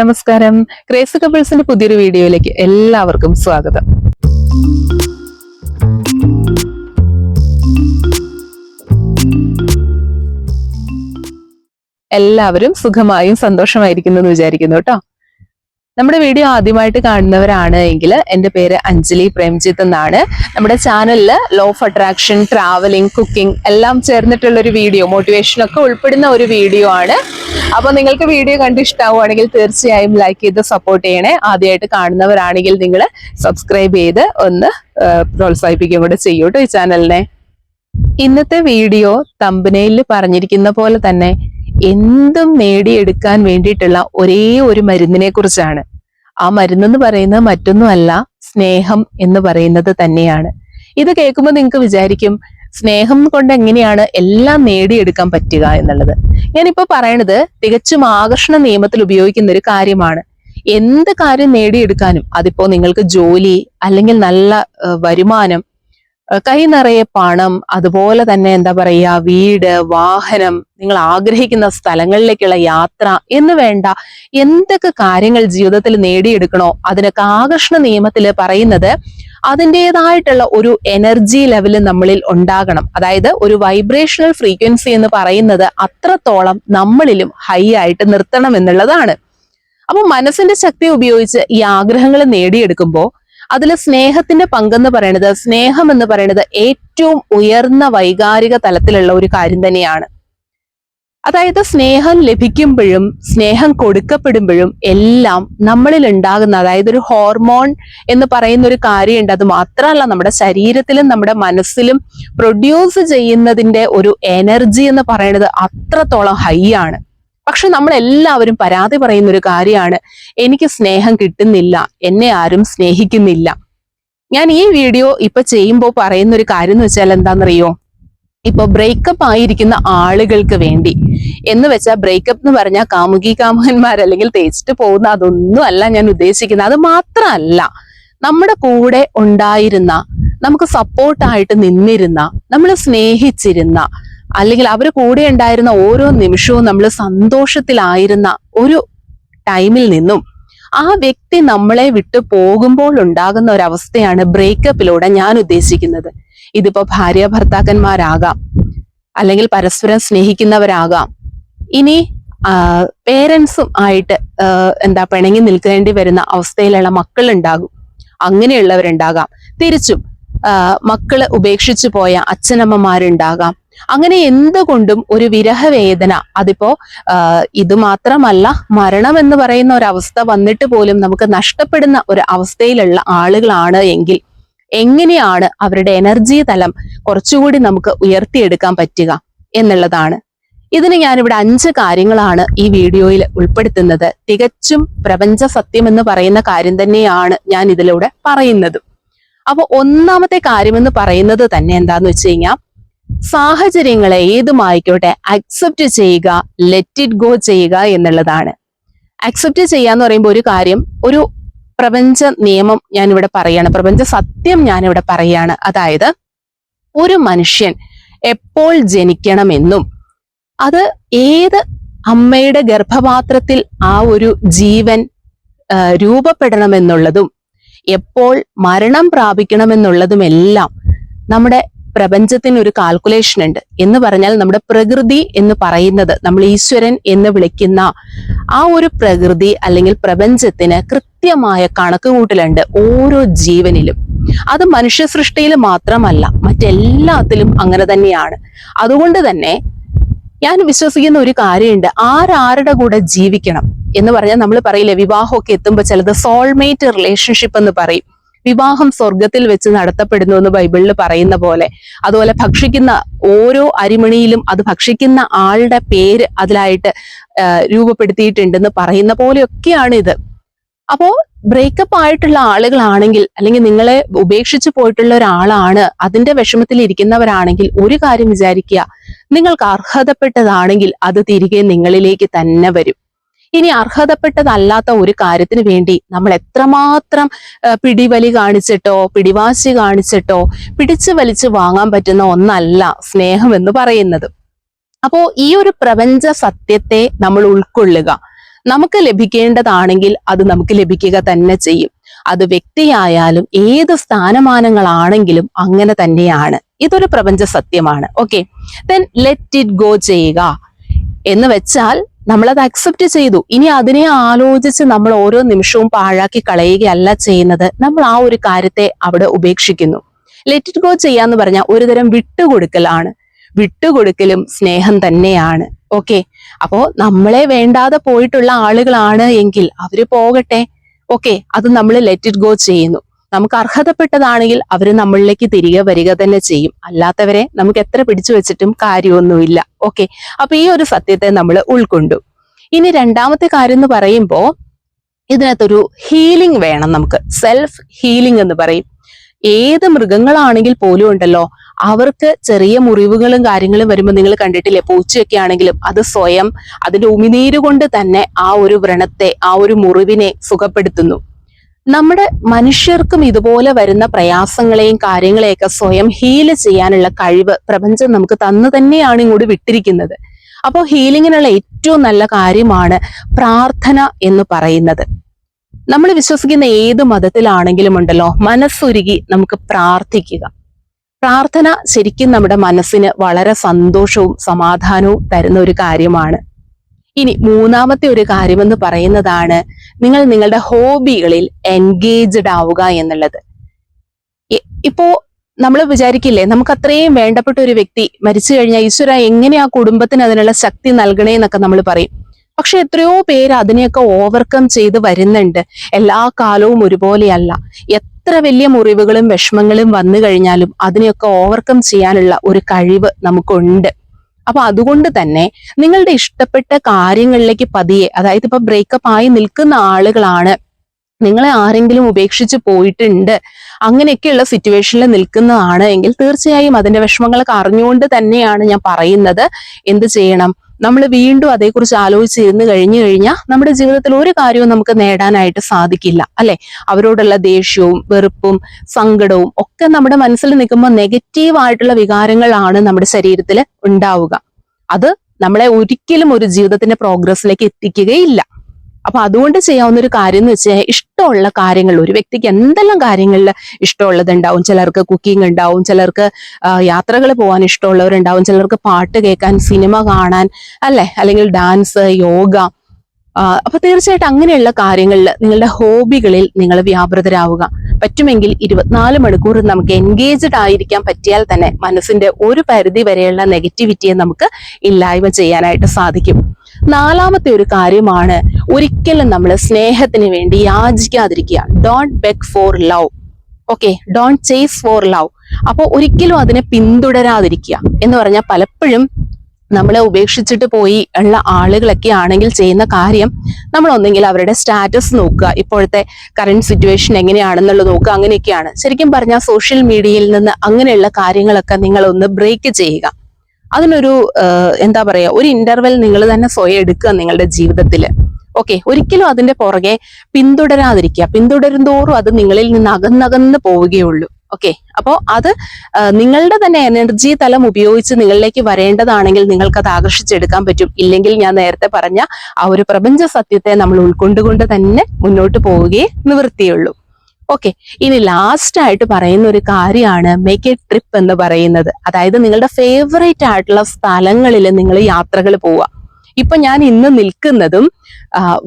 നമസ്കാരം. ക്രേസ് കപ്പിൾസിന്റെ പുതിയൊരു വീഡിയോയിലേക്ക് എല്ലാവർക്കും സ്വാഗതം. എല്ലാവരും സുഖമായും സന്തോഷമായിരിക്കുന്നു എന്ന് വിചാരിക്കുന്നു കേട്ടോ. നമ്മുടെ വീഡിയോ ആദ്യമായിട്ട് കാണുന്നവരാണ് എങ്കിൽ എന്റെ പേര് അഞ്ജലി പ്രേംജിത്ത് എന്നാണ്. നമ്മുടെ ചാനലിൽ law of attraction travelling cooking എല്ലാം ചേർന്നിട്ടുള്ള ഒരു വീഡിയോ മോട്ടിവേഷൻ ഒക്കെ ഉൾപ്പെടുന്ന ഒരു വീഡിയോ ആണ്. അപ്പോൾ നിങ്ങൾക്ക് വീഡിയോ കണ്ട് ഇഷ്ടമാവുകയാണെങ്കിൽ തീർച്ചയായും ലൈക്ക് ചെയ്ത് സപ്പോർട്ട് ചെയ്യണേ. ആദ്യമായിട്ട് കാണുന്നവരാണെങ്കിൽ നിങ്ങൾ സബ്സ്ക്രൈബ് ചെയ്ത് ഒന്ന് പ്രോത്സാഹിപ്പിക്കുകയും കൂടെ ചെയ്യൂ കേട്ടോ ഈ ചാനലിനെ ഇന്നത്തെ വീഡിയോ തമ്പനയിൽ പറഞ്ഞിരിക്കുന്ന പോലെ തന്നെ എന്തും നേടിയെടുക്കാൻ വേണ്ടിയിട്ടുള്ള ഒരേ ഒരു മരുന്നിനെ കുറിച്ചാണ്. ആ മരുന്നെന്ന് പറയുന്നത് മറ്റൊന്നുമല്ല സ്നേഹം എന്ന് പറയുന്നത് തന്നെയാണ്. ഇത് കേൾക്കുമ്പോൾ നിങ്ങൾക്ക് വിചാരിക്കും സ്നേഹം കൊണ്ട് എങ്ങനെയാണ് എല്ലാം നേടിയെടുക്കാൻ പറ്റുക എന്നുള്ളത്. ഞാനിപ്പോ പറയണത് തികച്ചും ആകർഷണ നിയമത്തിൽ ഉപയോഗിക്കുന്ന ഒരു കാര്യമാണ്. എന്ത് കാര്യം നേടിയെടുക്കാനും അതിപ്പോ നിങ്ങൾക്ക് ജോലി അല്ലെങ്കിൽ നല്ല വരുമാനം കൈ നിറയെ പണം അതുപോലെ തന്നെ എന്താ പറയുക വീട് വാഹനം നിങ്ങൾ ആഗ്രഹിക്കുന്ന സ്ഥലങ്ങളിലേക്കുള്ള യാത്ര എന്ന് വേണ്ട എന്തൊക്കെ കാര്യങ്ങൾ ജീവിതത്തിൽ നേടിയെടുക്കണോ അതിനൊക്കെ ആകർഷണ നിയമത്തിൽ പറയുന്നത് അതിന്റെതായിട്ടുള്ള ഒരു എനർജി ലെവൽ നമ്മളിൽ ഉണ്ടാകണം. അതായത് ഒരു വൈബ്രേഷണൽ ഫ്രീക്വൻസി എന്ന് പറയുന്നത് അത്രത്തോളം നമ്മളിലും ഹൈ ആയിട്ട് നിർത്തണം എന്നുള്ളതാണ്. അപ്പൊ മനസ്സിന്റെ ശക്തി ഉപയോഗിച്ച് ഈ ആഗ്രഹങ്ങൾ നേടിയെടുക്കുമ്പോൾ അതിൽ സ്നേഹത്തിന്റെ പങ്കെന്ന് പറയുന്നത് സ്നേഹം എന്ന് പറയുന്നത് ഏറ്റവും ഉയർന്ന വൈകാരിക തലത്തിലുള്ള ഒരു കാര്യം തന്നെയാണ്. അതായത് സ്നേഹം ലഭിക്കുമ്പോഴും സ്നേഹം കൊടുക്കപ്പെടുമ്പോഴും എല്ലാം നമ്മളിൽ ഉണ്ടാകുന്ന അതായത് ഒരു ഹോർമോൺ എന്ന് പറയുന്ന ഒരു കാര്യമുണ്ട്. അത് മാത്രമല്ല നമ്മുടെ ശരീരത്തിലും നമ്മുടെ മനസ്സിലും പ്രൊഡ്യൂസ് ചെയ്യുന്നതിന്റെ ഒരു എനർജി എന്ന് പറയുന്നത് അത്രത്തോളം ഹൈ ആണ്. പക്ഷെ നമ്മൾ എല്ലാവരും പരാതി പറയുന്ന ഒരു കാര്യമാണ് എനിക്ക് സ്നേഹം കിട്ടുന്നില്ല എന്നെ ആരും സ്നേഹിക്കുന്നില്ല. ഞാൻ ഈ വീഡിയോ ഇപ്പൊ ചെയ്യുമ്പോൾ പറയുന്ന ഒരു കാര്യം എന്ന് വെച്ചാൽ എന്താണെന്നറിയോ? ഇപ്പൊ ബ്രേക്കപ്പ് ആയിരിക്കുന്ന ആളുകൾക്ക് വേണ്ടി. എന്ന് വെച്ചാൽ ബ്രേക്കപ്പ് എന്ന് പറഞ്ഞാൽ കാമുകി കാമുകന്മാർ അല്ലെങ്കിൽ തേച്ചിട്ട് പോകുന്ന അതൊന്നും അല്ല ഞാൻ ഉദ്ദേശിക്കുന്നത്. അത് മാത്രമല്ല നമ്മുടെ കൂടെ ഉണ്ടായിരുന്ന നമുക്ക് സപ്പോർട്ടായിട്ട് നിന്നിരുന്ന നമ്മൾ സ്നേഹിച്ചിരുന്ന അല്ലെങ്കിൽ അവർ കൂടെ ഉണ്ടായിരുന്ന ഓരോ നിമിഷവും നമ്മൾ സന്തോഷത്തിലായിരുന്ന ഒരു ടൈമിൽ നിന്നും ആ വ്യക്തി നമ്മളെ വിട്ടു പോകുമ്പോൾ ഉണ്ടാകുന്ന ഒരവസ്ഥയാണ് ബ്രേക്കപ്പിലൂടെ ഞാൻ ഉദ്ദേശിക്കുന്നത്. ഇതിപ്പോ ഭാര്യ ഭർത്താക്കന്മാരാകാം. അല്ലെങ്കിൽ പരസ്പരം സ്നേഹിക്കുന്നവരാകാം. ഇനി പേരൻസും ആയിട്ട് എന്താ പിണങ്ങി നിൽക്കേണ്ടി വരുന്ന അവസ്ഥയിലുള്ള മക്കളുണ്ടാകും. അങ്ങനെയുള്ളവരുണ്ടാകാം. തിരിച്ചും മക്കൾ ഉപേക്ഷിച്ചു പോയ അച്ഛനമ്മമാരുണ്ടാകാം. അങ്ങനെ എന്തുകൊണ്ടും ഒരു വിരഹവേദന. അതിപ്പോ ഇത് മാത്രമല്ല മരണം എന്ന് പറയുന്ന ഒരു വന്നിട്ട് പോലും നമുക്ക് നഷ്ടപ്പെടുന്ന ഒരു അവസ്ഥയിലുള്ള ആളുകളാണ് എങ്കിൽ എങ്ങനെയാണ് അവരുടെ എനർജി തലം കുറച്ചുകൂടി നമുക്ക് ഉയർത്തിയെടുക്കാൻ പറ്റുക എന്നുള്ളതാണ്. ഇതിന് ഞാനിവിടെ അഞ്ച് കാര്യങ്ങളാണ് ഈ വീഡിയോയിൽ ഉൾപ്പെടുത്തുന്നത്. തികച്ചും പ്രപഞ്ച സത്യം എന്ന് പറയുന്ന കാര്യം തന്നെയാണ് ഞാൻ ഇതിലൂടെ പറയുന്നത്. അപ്പോൾ ഒന്നാമത്തെ കാര്യം എന്ന് പറയുന്നത് തന്നെ എന്താന്ന് വെച്ച് കഴിഞ്ഞാൽ സാഹചര്യങ്ങളെ ഏതുമായിക്കോട്ടെ അക്സെപ്റ്റ് ചെയ്യുക ലെറ്റ് ഇറ്റ് ഗോ ചെയ്യുക എന്നുള്ളതാണ്. അക്സെപ്റ്റ് ചെയ്യുക ചെയ്യാന്ന് പറയുമ്പോൾ ഒരു കാര്യം ഒരു പ്രപഞ്ച നിയമം ഞാൻ ഇവിടെ പറയാണ്. പ്രപഞ്ച സത്യം ഞാൻ ഇവിടെ പറയാണ്. അതായത് ഒരു മനുഷ്യൻ എപ്പോൾ ജനിക്കണമെന്നും അത് ഏത് അമ്മയുടെ ഗർഭപാത്രത്തിൽ ആ ഒരു ജീവൻ രൂപപ്പെടണമെന്നുള്ളതും എപ്പോൾ മരണം പ്രാപിക്കണമെന്നുള്ളതുമെല്ലാം നമ്മുടെ പ്രപഞ്ചത്തിന് ഒരു കാൽക്കുലേഷൻ ഉണ്ട്. എന്ന് പറഞ്ഞാൽ നമ്മുടെ പ്രകൃതി എന്ന് പറയുന്നത് നമ്മൾ ഈശ്വരൻ എന്ന് വിളിക്കുന്ന ആ ഒരു പ്രകൃതി അല്ലെങ്കിൽ പ്രപഞ്ചത്തിന് കൃത്യമായ കണക്കുകൂട്ടലുണ്ട് ഓരോ ജീവനിലും. അത് മനുഷ്യ സൃഷ്ടിയിൽ മാത്രമല്ല മറ്റെല്ലാത്തിലും അങ്ങനെ തന്നെയാണ്. അതുകൊണ്ട് തന്നെ ഞാൻ വിശ്വസിക്കുന്ന ഒരു കാര്യമുണ്ട് ആരാരുടെ കൂടെ ജീവിക്കണം എന്ന് പറഞ്ഞാൽ നമ്മൾ പറയില്ലേ വിവാഹമൊക്കെ എത്തുമ്പോൾ ചിലത് സോൾമേറ്റ് റിലേഷൻഷിപ്പ് എന്ന് പറയും. വിവാഹം സ്വർഗത്തിൽ വെച്ച് നടത്തപ്പെടുന്നു എന്ന് ബൈബിളിൽ പറയുന്ന പോലെ. അതുപോലെ ഭക്ഷിക്കുന്ന ഓരോ അരിമണിയിലും അത് ഭക്ഷിക്കുന്ന ആളുടെ പേര് അതിലായിട്ട് രൂപപ്പെടുത്തിയിട്ടുണ്ടെന്ന് പറയുന്ന പോലെയൊക്കെയാണ് ഇത്. അപ്പോ ബ്രേക്കപ്പ് ആയിട്ടുള്ള ആളുകളാണെങ്കിൽ അല്ലെങ്കിൽ നിങ്ങളെ ഉപേക്ഷിച്ചു പോയിട്ടുള്ള ഒരാളാണ് അതിന്റെ വിഷമത്തിൽ ഇരിക്കുന്നവരാണെങ്കിൽ ഒരു കാര്യം വിചാരിക്കുക. നിങ്ങൾക്ക് അർഹതപ്പെട്ടതാണെങ്കിൽ അത് തിരികെ നിങ്ങളിലേക്ക് തന്നെ വരും. ഇനി അർഹതപ്പെട്ടതല്ലാത്ത ഒരു കാര്യത്തിന് വേണ്ടി നമ്മൾ എത്രമാത്രം പിടിവലി കാണിച്ചിട്ടോ പിടിവാശി കാണിച്ചിട്ടോ പിടിച്ചു വലിച്ചു വാങ്ങാൻ പറ്റുന്ന ഒന്നല്ല സ്നേഹം എന്ന് പറയുന്നത്. അപ്പോ ഈ ഒരു പ്രപഞ്ച സത്യത്തെ നമ്മൾ ഉൾക്കൊള്ളുക. നമുക്ക് ലഭിക്കേണ്ടതാണെങ്കിൽ അത് നമുക്ക് ലഭിക്കുക തന്നെ ചെയ്യും. അത് വ്യക്തിയായാലും ഏത് സ്ഥാനമാനങ്ങളാണെങ്കിലും അങ്ങനെ തന്നെയാണ്. ഇതൊരു പ്രപഞ്ച സത്യമാണ്. Okay. Then let it go ചെയ്യുക. എന്ന് വെച്ചാൽ നമ്മളത് അക്സെപ്റ്റ് ചെയ്തു. ഇനി അതിനെ ആലോചിച്ച് നമ്മൾ ഓരോ നിമിഷവും പാഴാക്കി കളയുകയല്ല ചെയ്യുന്നത്. നമ്മൾ ആ ഒരു കാര്യത്തെ അവിടെ ഉപേക്ഷിക്കുന്നു. ലെറ്റ് ഇറ്റ് ഗോ ചെയ്യാന്ന് പറഞ്ഞാൽ ഒരുതരം വിട്ടുകൊടുക്കലാണ് വിട്ടുകൊടുക്കലും സ്നേഹം തന്നെയാണ്. ഓക്കെ അപ്പോ നമ്മളെ വേണ്ടാതെ പോയിട്ടുള്ള ആളുകളാണ് എങ്കിൽ അവർ പോകട്ടെ. ഓക്കെ അത് നമ്മൾ ലെറ്റ് ഇറ്റ് ഗോ ചെയ്യുന്നു. നമുക്ക് അർഹതപ്പെട്ടതാണെങ്കിൽ അവർ നമ്മളിലേക്ക് തിരികെ വരിക തന്നെ ചെയ്യും. അല്ലാത്തവരെ നമുക്ക് എത്ര പിടിച്ചു വെച്ചിട്ടും കാര്യമൊന്നുമില്ല. ഓക്കെ അപ്പൊ ഈ ഒരു സത്യത്തെ നമ്മൾ ഉൾക്കൊണ്ടു. ഇനി രണ്ടാമത്തെ കാര്യം എന്ന് പറയുമ്പോൾ ഇതിനകത്തൊരു ഹീലിംഗ് വേണം നമുക്ക്. സെൽഫ് ഹീലിംഗ് എന്ന് പറയും. ഏത് മൃഗങ്ങളാണെങ്കിൽ പോലും ഉണ്ടല്ലോ അവർക്ക് ചെറിയ മുറിവുകളും കാര്യങ്ങളും വരുമ്പോൾ നിങ്ങൾ കണ്ടിട്ടില്ലേ പൂച്ചയൊക്കെ ആണെങ്കിലും അത് സ്വയം അതിന്റെ ഉമിനീര് കൊണ്ട് തന്നെ ആ ഒരു വ്രണത്തെ ആ ഒരു മുറിവിനെ സുഖപ്പെടുത്തുന്നു. നമ്മുടെ മനുഷ്യർക്കും ഇതുപോലെ വരുന്ന പ്രയാസങ്ങളെയും കാര്യങ്ങളെയൊക്കെ സ്വയം ഹീൽ ചെയ്യാനുള്ള കഴിവ് പ്രപഞ്ചം നമുക്ക് തന്നു തന്നെയാണ് ഇങ്ങോട്ട് വിട്ടിരിക്കുന്നത്. അപ്പോൾ ഹീലിങ്ങിനുള്ള ഏറ്റവും നല്ല കാര്യമാണ് പ്രാർത്ഥന എന്ന് പറയുന്നത്. നമ്മൾ വിശ്വസിക്കുന്ന ഏത് മതത്തിലാണെങ്കിലും ഉണ്ടല്ലോ മനസ്സുരുകി നമുക്ക് പ്രാർത്ഥിക്കുക. പ്രാർത്ഥന ശരിക്കും നമ്മുടെ മനസ്സിന് വളരെ സന്തോഷവും സമാധാനവും തരുന്ന ഒരു കാര്യമാണ്. ഇനി മൂന്നാമത്തെ ഒരു കാര്യം എന്ന് പറയുന്നതാണ് നിങ്ങൾ നിങ്ങളുടെ ഹോബികളിൽ എൻഗേജ്ഡ് ആവുക എന്നുള്ളത്. ഇപ്പോ നമ്മൾ വിചാരിക്കില്ലേ നമുക്ക് അത്രയും വേണ്ടപ്പെട്ട ഒരു വ്യക്തി മരിച്ചു കഴിഞ്ഞാൽ ഈശ്വര എങ്ങനെ ആ കുടുംബത്തിന് അതിനുള്ള ശക്തി നൽകണേ എന്നൊക്കെ നമ്മൾ പറയും. പക്ഷെ എത്രയോ പേര് അതിനെയൊക്കെ ഓവർകം ചെയ്ത് വരുന്നുണ്ട്. എല്ലാ കാലവും ഒരുപോലെയല്ല. എത്ര വലിയ മുറിവുകളും വിഷമങ്ങളും വന്നു കഴിഞ്ഞാലും അതിനെയൊക്കെ ഓവർകം ചെയ്യാനുള്ള ഒരു കഴിവ് നമുക്കുണ്ട്. അപ്പൊ അതുകൊണ്ട് തന്നെ നിങ്ങളുടെ ഇഷ്ടപ്പെട്ട കാര്യങ്ങളിലേക്ക് പതിയെ അതായത് ഇപ്പൊ ബ്രേക്കപ്പ് ആയി നിൽക്കുന്ന ആളുകളാണ് നിങ്ങളെ ആരെങ്കിലും ഉപേക്ഷിച്ച് പോയിട്ടുണ്ട് അങ്ങനെയൊക്കെയുള്ള സിറ്റുവേഷനിൽ നിൽക്കുന്നതാണ് എങ്കിൽ തീർച്ചയായും അതിന്റെ വിഷമങ്ങളൊക്കെ അറിഞ്ഞുകൊണ്ട് തന്നെയാണ് ഞാൻ പറയുന്നത്. എന്ത് ചെയ്യണം? നമ്മൾ വീണ്ടും അതേക്കുറിച്ച് ആലോചിച്ചിരുന്ന് കഴിഞ്ഞു കഴിഞ്ഞാൽ നമ്മുടെ ജീവിതത്തിൽ ഒരു കാര്യവും നമുക്ക് നേടാനായിട്ട് സാധിക്കില്ല അല്ലെ? അവരോടുള്ള ദേഷ്യവും വെറുപ്പും സങ്കടവും ഒക്കെ നമ്മുടെ മനസ്സിൽ നിൽക്കുമ്പോൾ നെഗറ്റീവ് ആയിട്ടുള്ള വികാരങ്ങളാണ് നമ്മുടെ ശരീരത്തിൽ ഉണ്ടാവുക. അത് നമ്മളെ ഒരിക്കലും ഒരു ജീവിതത്തിന്റെ പ്രോഗ്രസ്സിലേക്ക് എത്തിക്കുകയില്ല. അപ്പൊ അതുകൊണ്ട് ചെയ്യാവുന്ന ഒരു കാര്യം എന്ന് വെച്ചാൽ ഇഷ്ടമുള്ള കാര്യങ്ങൾ ഒരു വ്യക്തിക്ക് എന്തെല്ലാം കാര്യങ്ങളിൽ ഇഷ്ടമുള്ളത് ഉണ്ടാവും. ചിലർക്ക് കുക്കിംഗ് ഉണ്ടാവും ചിലർക്ക് യാത്രകൾ പോകാൻ ഇഷ്ടമുള്ളവരുണ്ടാവും ചിലർക്ക് പാട്ട് കേൾക്കാൻ സിനിമ കാണാൻ അല്ലെ? അല്ലെങ്കിൽ ഡാൻസ് യോഗ. അപ്പൊ തീർച്ചയായിട്ടും അങ്ങനെയുള്ള കാര്യങ്ങളിൽ നിങ്ങളുടെ ഹോബികളിൽ നിങ്ങൾ വ്യാപൃതരാവുക. പറ്റുമെങ്കിൽ ഇരുപത്തിനാല് മണിക്കൂർ നമുക്ക് എൻഗേജ്ഡ് ആയിരിക്കാൻ പറ്റിയാൽ തന്നെ മനസ്സിന്റെ ഒരു പരിധി വരെയുള്ള നെഗറ്റിവിറ്റിയെ നമുക്ക് ഇല്ലായ്മ ചെയ്യാനായിട്ട് സാധിക്കും. നാലാമത്തെ ഒരു കാര്യമാണ് ഒരിക്കലും നമ്മൾ സ്നേഹത്തിന് വേണ്ടി യാചിക്കാതിരിക്കുക don't beg for love okay don't chase for love അപ്പോൾ ഒരിക്കലും അതിനെ പിന്തുടരാതിരിക്കുക എന്ന് പറഞ്ഞാൽ പലപ്പോഴും നമ്മളെ ഉപേക്ഷിച്ചിട്ട് പോയി ഉള്ള ആളുകളൊക്കെ ആണെങ്കിൽ ചെയ്യുന്ന കാര്യം നമ്മൾ ഒന്നെങ്കിൽ അവരുടെ സ്റ്റാറ്റസ് നോക്കുക ഇപ്പോഴത്തെ കറണ്ട് സിറ്റുവേഷൻ എങ്ങനെയാണെന്നുള്ളത് നോക്കുക അങ്ങനെയൊക്കെയാണ്. ശരിക്കും പറഞ്ഞാൽ സോഷ്യൽ മീഡിയയിൽ നിന്ന് അങ്ങനെയുള്ള കാര്യങ്ങളൊക്കെ നിങ്ങൾ ഒന്ന് ബ്രേക്ക് ചെയ്യുക. അതിനൊരു എന്താ പറയുക ഒരു ഇന്റർവെൽ നിങ്ങൾ തന്നെ സ്വയം എടുക്കുക നിങ്ങളുടെ ജീവിതത്തിൽ. ഓക്കെ ഒരിക്കലും അതിന്റെ പുറകെ പിന്തുടരാതിരിക്കുക. പിന്തുടരുന്തോറും അത് നിങ്ങളിൽ നിന്ന് അകന്നകന്ന് പോവുകയുള്ളൂ. ഓക്കെ അപ്പോൾ അത് നിങ്ങളുടെ തന്നെ എനർജി തലം ഉപയോഗിച്ച് നിങ്ങളിലേക്ക് വരേണ്ടതാണെങ്കിൽ നിങ്ങൾക്ക് അത് ആകർഷിച്ചെടുക്കാൻ പറ്റും. ഇല്ലെങ്കിൽ ഞാൻ നേരത്തെ പറഞ്ഞ ആ ഒരു പ്രപഞ്ച സത്യത്തെ നമ്മൾ ഉൾക്കൊണ്ടുകൊണ്ട് തന്നെ മുന്നോട്ട് പോവുകയേ നിവൃത്തിയുള്ളൂ. ഓക്കെ ഇനി ലാസ്റ്റ് ആയിട്ട് പറയുന്ന ഒരു കാര്യമാണ് മേക്ക് എ ട്രിപ്പ് എന്ന് പറയുന്നത്. അതായത് നിങ്ങളുടെ ഫേവറേറ്റ് ആയിട്ടുള്ള സ്ഥലങ്ങളിൽ നിങ്ങൾ യാത്രകൾ പോവുക. ഇപ്പൊ ഞാൻ ഇന്ന് നിൽക്കുന്നതും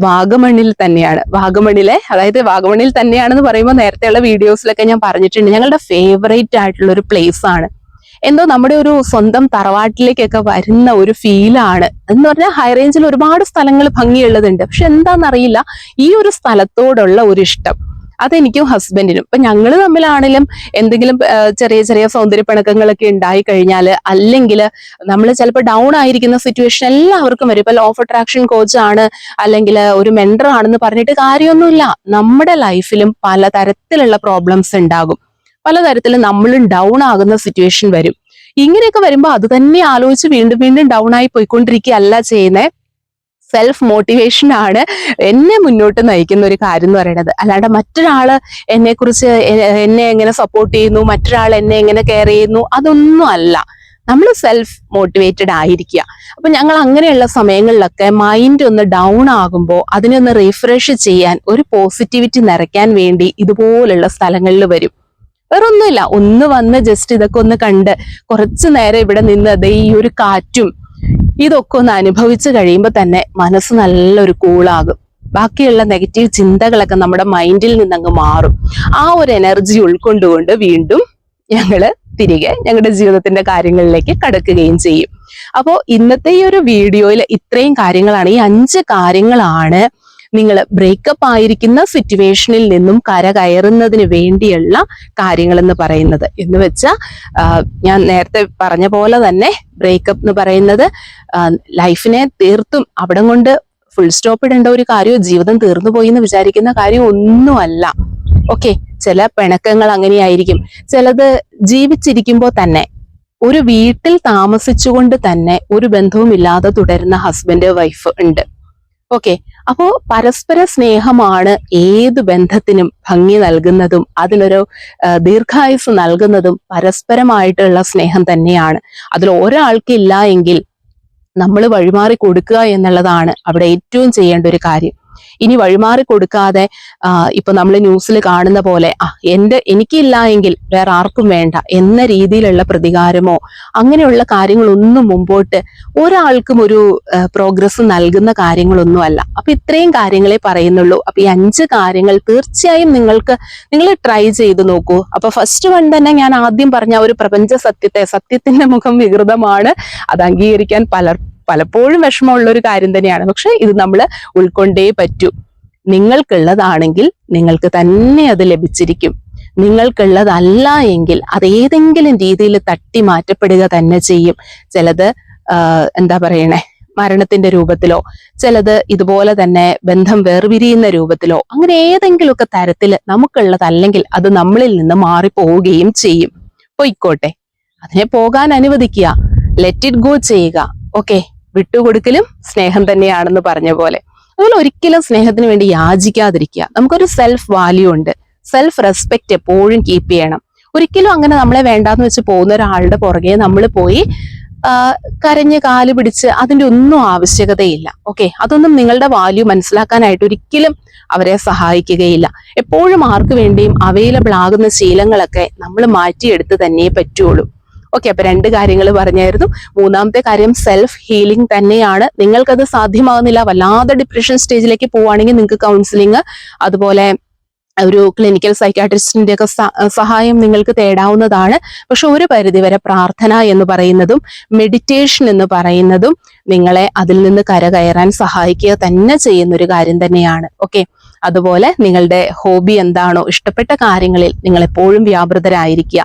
വാഗമണ്ണിൽ തന്നെയാണ്. വാഗമണ്ണിലെ അതായത് വാഗമണ്ണിൽ തന്നെയാണെന്ന് പറയുമ്പോൾ നേരത്തെയുള്ള വീഡിയോസിലൊക്കെ ഞാൻ പറഞ്ഞിട്ടുണ്ട്. ഞങ്ങളുടെ ഫേവറേറ്റ് ആയിട്ടുള്ള ഒരു പ്ലേസ് ആണ്. എന്തോ നമ്മുടെ ഒരു സ്വന്തം തറവാട്ടിലേക്കൊക്കെ വരുന്ന ഒരു ഫീലാണ് എന്ന് പറഞ്ഞാൽ ഹൈ റേഞ്ചിൽ ഒരുപാട് സ്ഥലങ്ങൾ ഭംഗിയുള്ളതുണ്ട്. പക്ഷെ എന്താണെന്നറിയില്ല ഈ ഒരു സ്ഥലത്തോടുള്ള ഒരു ഇഷ്ടം. അതെനിക്കും ഹസ്ബൻഡിനും ഇപ്പൊ ഞങ്ങൾ തമ്മിലാണെങ്കിലും എന്തെങ്കിലും ചെറിയ ചെറിയ സൗന്ദര്യ പിണക്കങ്ങളൊക്കെ ഉണ്ടായി കഴിഞ്ഞാൽ അല്ലെങ്കിൽ നമ്മൾ ചിലപ്പോൾ ഡൗൺ ആയിരിക്കുന്ന സിറ്റുവേഷൻ എല്ലാവർക്കും വരും. ഇപ്പൊ ഓഫ് അട്രാക്ഷൻ കോച്ച് ആണ് അല്ലെങ്കിൽ ഒരു മെൻഡർ ആണെന്ന് പറഞ്ഞിട്ട് കാര്യമൊന്നുമില്ല. നമ്മുടെ ലൈഫിലും പലതരത്തിലുള്ള പ്രോബ്ലംസ് ഉണ്ടാകും. പലതരത്തിൽ നമ്മളും ഡൗൺ ആകുന്ന സിറ്റുവേഷൻ വരും. ഇങ്ങനെയൊക്കെ വരുമ്പോൾ അത് തന്നെ ആലോചിച്ച് വീണ്ടും വീണ്ടും ഡൗൺ ആയി പോയിക്കൊണ്ടിരിക്കുകയല്ല ചെയ്യുന്നത് സെൽഫ് മോട്ടിവേഷൻ ആണ് എന്നെ മുന്നോട്ട് നയിക്കുന്ന ഒരു കാര്യം എന്ന് പറയുന്നത്. അല്ലാണ്ട് മറ്റൊരാൾ എന്നെ കുറിച്ച് എന്നെ എങ്ങനെ സപ്പോർട്ട് ചെയ്യുന്നു മറ്റൊരാൾ എന്നെ എങ്ങനെ കെയർ ചെയ്യുന്നു അതൊന്നും അല്ല. നമ്മൾ സെൽഫ് മോട്ടിവേറ്റഡ് ആയിരിക്കുക. അപ്പൊ ഞങ്ങൾ അങ്ങനെയുള്ള സമയങ്ങളിലൊക്കെ മൈൻഡ് ഒന്ന് ഡൗൺ ആകുമ്പോൾ അതിനെ ഒന്ന് റീഫ്രഷ് ചെയ്യാൻ ഒരു പോസിറ്റിവിറ്റി നിറയ്ക്കാൻ വേണ്ടി ഇതുപോലുള്ള സ്ഥലങ്ങളിൽ വരും. വേറൊന്നുമില്ല. ഒന്ന് വന്ന് ജസ്റ്റ് ഇതൊക്കെ ഒന്ന് കണ്ട് കുറച്ചു നേരം ഇവിടെ നിന്ന് അതേ ഈ ഒരു കാറ്റും ഇതൊക്കെ ഒന്ന് അനുഭവിച്ചു കഴിയുമ്പോൾ തന്നെ മനസ്സ് നല്ലൊരു കൂളാകും ബാക്കിയുള്ള നെഗറ്റീവ് ചിന്തകളൊക്കെ നമ്മുടെ മൈൻഡിൽ നിന്നങ്ങ് മാറും. ആ ഒരു എനർജി ഉൾക്കൊണ്ടുകൊണ്ട് വീണ്ടും ഞങ്ങൾ തിരികെ ഞങ്ങളുടെ ജീവിതത്തിന്റെ കാര്യങ്ങളിലേക്ക് കടക്കുകയും ചെയ്യും. അപ്പോൾ ഇന്നത്തെ ഈ ഒരു വീഡിയോയിൽ ഇത്രയും കാര്യങ്ങളാണ്. ഈ അഞ്ച് കാര്യങ്ങളാണ് നിങ്ങൾ ബ്രേക്കപ്പ് ആയിരിക്കുന്ന സിറ്റുവേഷനിൽ നിന്നും കരകയറുന്നതിന് വേണ്ടിയുള്ള കാര്യങ്ങൾ എന്ന് പറയുന്നത്. എന്ന് വെച്ചാൽ ഞാൻ നേരത്തെ പറഞ്ഞ പോലെ തന്നെ ബ്രേക്കപ്പ് എന്ന് പറയുന്നത് ലൈഫിനെ തീർത്തും അവിടം കൊണ്ട് ഫുൾ സ്റ്റോപ്പ് ഇടേണ്ട ഒരു കാര്യവും ജീവിതം തീർന്നു പോയി എന്ന് വിചാരിക്കുന്ന കാര്യം ഒന്നുമല്ല. ഓക്കെ ചില പിണക്കങ്ങൾ അങ്ങനെയായിരിക്കും. ചിലത് ജീവിച്ചിരിക്കുമ്പോൾ തന്നെ ഒരു വീട്ടിൽ താമസിച്ചുകൊണ്ട് തന്നെ ഒരു ബന്ധവും ഇല്ലാതെ തുടരുന്ന ഹസ്ബൻഡ് വൈഫ് ഉണ്ട്. ഓക്കെ അപ്പോ പരസ്പര സ്നേഹമാണ് ഏത് ബന്ധത്തിനും ഭംഗി നൽകുന്നതും അതിനൊരു ദീർഘായുസ് നൽകുന്നതും പരസ്പരമായിട്ടുള്ള സ്നേഹം തന്നെയാണ്. അതിൽ ഒരാൾക്കില്ല എങ്കിൽ നമ്മൾ വഴിമാറി കൊടുക്കുക എന്നുള്ളതാണ് അവിടെ ഏറ്റവും ചെയ്യേണ്ട ഒരു കാര്യം. ഇനി വഴിമാറി കൊടുക്കാതെ ഇപ്പൊ നമ്മൾ ന്യൂസിൽ കാണുന്ന പോലെ ആ എന്റെ എനിക്കില്ല എങ്കിൽ വേറെ ആർക്കും വേണ്ട എന്ന രീതിയിലുള്ള പ്രതികാരമോ അങ്ങനെയുള്ള കാര്യങ്ങളൊന്നും മുമ്പോട്ട് ഒരാൾക്കും ഒരു പ്രോഗ്രസ് നൽകുന്ന കാര്യങ്ങളൊന്നും അല്ല. അപ്പൊ ഇത്രയും കാര്യങ്ങളെ പറയുന്നുള്ളൂ. അപ്പൊ ഈ അഞ്ച് കാര്യങ്ങൾ തീർച്ചയായും നിങ്ങൾക്ക് നിങ്ങൾ ട്രൈ ചെയ്ത് നോക്കൂ. അപ്പൊ ഫസ്റ്റ് വൺ തന്നെ ഞാൻ ആദ്യം പറഞ്ഞ ഒരു പ്രപഞ്ച സത്യത്തെ സത്യത്തിന്റെ മുഖം വികൃതമാണ്. അത് അംഗീകരിക്കാൻ പലർ പലപ്പോഴും വിഷമമുള്ള ഒരു കാര്യം തന്നെയാണ്. പക്ഷെ ഇത് നമ്മൾ ഉൾക്കൊണ്ടേ പറ്റൂ. നിങ്ങൾക്കുള്ളതാണെങ്കിൽ നിങ്ങൾക്ക് തന്നെ അത് ലഭിച്ചിരിക്കും. നിങ്ങൾക്കുള്ളതല്ല എങ്കിൽ അത് ഏതെങ്കിലും രീതിയിൽ തട്ടി മാറ്റപ്പെടുക തന്നെ ചെയ്യും. ചിലത് എന്താ പറയണേ മരണത്തിന്റെ രൂപത്തിലോ ചിലത് ഇതുപോലെ തന്നെ ബന്ധം വേർപിരിയുന്ന രൂപത്തിലോ അങ്ങനെ ഏതെങ്കിലുമൊക്കെ തരത്തിൽ നമുക്കുള്ളതല്ലെങ്കിൽ അത് നമ്മളിൽ നിന്ന് മാറിപ്പോവുകയും ചെയ്യും. പൊയ്ക്കോട്ടെ. അതിനെ പോകാൻ അനുവദിക്കുക. ലെറ്റ് ഇറ്റ് ഗോ ചെയ്യുക. ഓക്കെ വിട്ടുകൊടുക്കലും സ്നേഹം തന്നെയാണെന്ന് പറഞ്ഞ പോലെ. അതുപോലെ ഒരിക്കലും സ്നേഹത്തിന് വേണ്ടി യാചിക്കാതിരിക്കുക. നമുക്കൊരു സെൽഫ് വാല്യൂ ഉണ്ട്. സെൽഫ് റെസ്പെക്റ്റ് എപ്പോഴും കീപ്പ് ചെയ്യണം. ഒരിക്കലും അങ്ങനെ നമ്മളെ വേണ്ടാന്ന് വെച്ച് പോകുന്ന ഒരാളുടെ പുറകെ നമ്മൾ പോയി കരഞ്ഞ് കാൽ പിടിച്ച് അതിന്റെ ഒന്നും ആവശ്യകതയില്ല. ഓക്കെ അതൊന്നും നിങ്ങളുടെ വാല്യൂ മനസ്സിലാക്കാനായിട്ട് ഒരിക്കലും അവരെ സഹായിക്കുകയില്ല. എപ്പോഴും ആർക്കു വേണ്ടിയും അവൈലബിൾ ആകുന്ന ശീലങ്ങളൊക്കെ നമ്മൾ മാറ്റിയെടുത്ത് തന്നെ പറ്റുള്ളൂ. ഓക്കെ അപ്പൊ രണ്ട് കാര്യങ്ങൾ പറഞ്ഞായിരുന്നു. മൂന്നാമത്തെ കാര്യം സെൽഫ് ഹീലിംഗ് തന്നെയാണ്. നിങ്ങൾക്കത് സാധ്യമാകുന്നില്ല വല്ലാതെ ഡിപ്രഷൻ സ്റ്റേജിലേക്ക് പോവുകയാണെങ്കിൽ നിങ്ങൾക്ക് കൗൺസിലിംഗ് അതുപോലെ ഒരു ക്ലിനിക്കൽ സൈക്കാട്രിസ്റ്റിന്റെ ഒക്കെ സഹായം നിങ്ങൾക്ക് തേടാവുന്നതാണ്. പക്ഷെ ഒരു പരിധിവരെ പ്രാർത്ഥന എന്ന് പറയുന്നതും മെഡിറ്റേഷൻ എന്ന് പറയുന്നതും നിങ്ങളെ അതിൽ നിന്ന് കരകയറാൻ സഹായിക്കുക തന്നെ ചെയ്യുന്ന ഒരു കാര്യം തന്നെയാണ്. ഓക്കെ അതുപോലെ നിങ്ങളുടെ ഹോബി എന്താണോ ഇഷ്ടപ്പെട്ട കാര്യങ്ങളിൽ നിങ്ങൾ എപ്പോഴും വ്യാപൃതരായിരിക്കുക.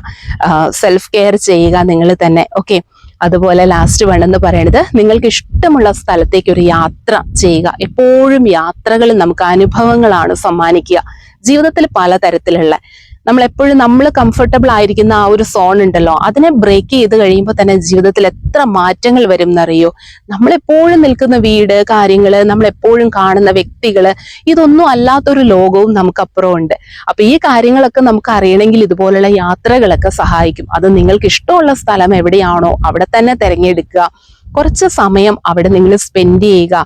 സെൽഫ് കെയർ ചെയ്യുക നിങ്ങൾ തന്നെ. ഓക്കെ അതുപോലെ ലാസ്റ്റ് വൺ എന്ന് പറയുന്നത് നിങ്ങൾക്ക് ഇഷ്ടമുള്ള സ്ഥലത്തേക്ക് ഒരു യാത്ര ചെയ്യുക. എപ്പോഴും യാത്രകൾ നമുക്ക് അനുഭവങ്ങളാണ് സമ്മാനിക്കുക. ജീവിതത്തിൽ പലതരത്തിലുള്ള നമ്മൾ എപ്പോഴും നമ്മൾ കംഫർട്ടബിൾ ആയിരിക്കുന്ന ആ ഒരു സോൺ ഉണ്ടല്ലോ. അതിനെ ബ്രേക്ക് ചെയ്ത് കഴിയുമ്പോൾ തന്നെ ജീവിതത്തിൽ എത്ര മാറ്റങ്ങൾ വരും എന്നറിയോ നമ്മളെപ്പോഴും നിൽക്കുന്ന വീട് കാര്യങ്ങൾ നമ്മളെപ്പോഴും കാണുന്ന വ്യക്തികൾ ഇതൊന്നും അല്ലാത്തൊരു ലോകവും നമുക്കപ്പുറം ഉണ്ട് അപ്പൊ ഈ കാര്യങ്ങളൊക്കെ നമുക്ക് അറിയണമെങ്കിൽ ഇതുപോലുള്ള യാത്രകളൊക്കെ സഹായിക്കും. അത് നിങ്ങൾക്ക് ഇഷ്ടമുള്ള സ്ഥലം എവിടെയാണോ അവിടെ തന്നെ തിരഞ്ഞെടുക്കുക. കുറച്ച് സമയം അവിടെ നിങ്ങൾ സ്പെൻഡ് ചെയ്യുക.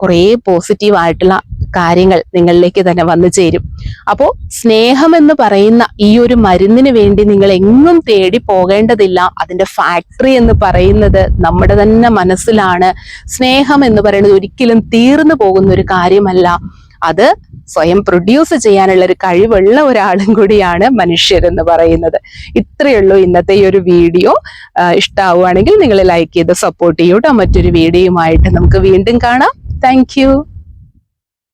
കുറേ പോസിറ്റീവ് ആയിട്ടുള്ള കാര്യങ്ങൾ നിങ്ങളിലേക്ക് തന്നെ വന്നു ചേരും. അപ്പോൾ സ്നേഹം എന്ന് പറയുന്ന ഈ ഒരു മരുന്നിന് വേണ്ടി നിങ്ങൾ എങ്ങും തേടി പോകേണ്ടതില്ല. അതിന്റെ ഫാക്ടറി എന്ന് പറയുന്നത് നമ്മുടെ തന്നെ മനസ്സിലാണ്. സ്നേഹം എന്ന് പറയുന്നത് ഒരിക്കലും തീർന്നു പോകുന്ന ഒരു കാര്യമല്ല. അത് സ്വയം പ്രൊഡ്യൂസ് ചെയ്യാനുള്ള ഒരു കഴിവുള്ള ഒരാളും കൂടിയാണ് മനുഷ്യരെന്ന് പറയുന്നത്. ഇത്രയേ ഉള്ളൂ ഇന്നത്തെ ഈ ഒരു വീഡിയോ. ഇഷ്ടമാവുകയാണെങ്കിൽ നിങ്ങൾ ലൈക്ക് ചെയ്ത് സപ്പോർട്ട് ചെയ്യൂട്ടോ. മറ്റൊരു വീഡിയോയുമായിട്ട് നമുക്ക് വീണ്ടും കാണാം. താങ്ക്